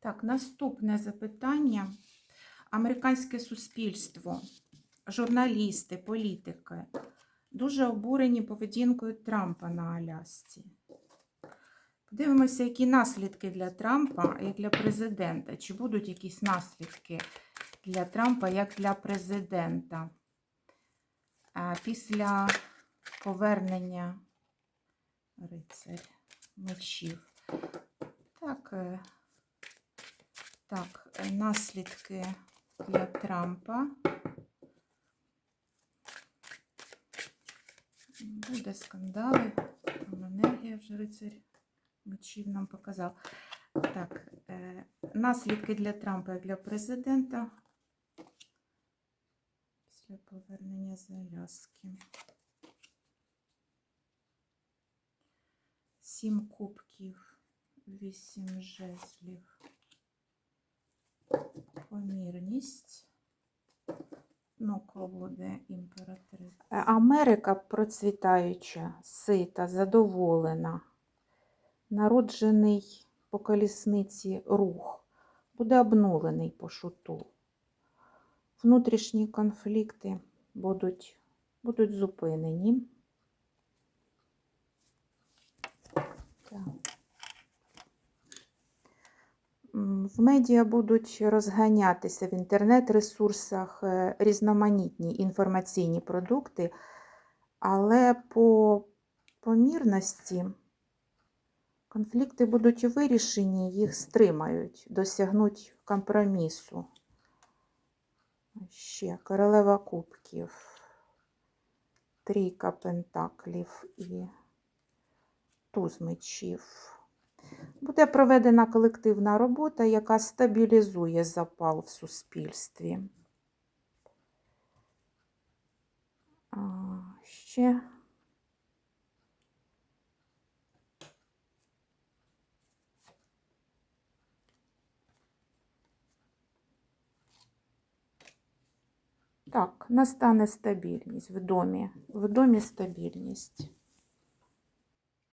Так, наступне запитання. Американське суспільство, журналісти, політики дуже обурені поведінкою Трампа на Алясці. Подивимося, які наслідки для Трампа і для президента. Чи будуть якісь наслідки для Трампа як для президента Е, після повернення рицарь мечів. Так, е, так, е, наслідки для Трампа. Буде скандали. Там енергія вже рицарь мечів нам показав. Так, е, наслідки для Трампа і для президента. Після повернення з Аляски. Сім кубків, вісім жезлів, помірність. Ну, колоди імператриця. Америка процвітаюча, сита, задоволена. Народжений по колісниці рух буде обнулений по шуту. Внутрішні конфлікти будуть, будуть зупинені. Так. М, В медіа будуть розганятися в інтернет-ресурсах е, різноманітні інформаційні продукти, але по помірності конфлікти будуть вирішені, їх стримають, досягнуть компромісу. Ще королева кубків, трійка пентаклів і туз мечів. Буде проведена колективна робота, яка стабілізує запал в суспільстві. Ще так, настане стабільність в домі. В домі стабільність.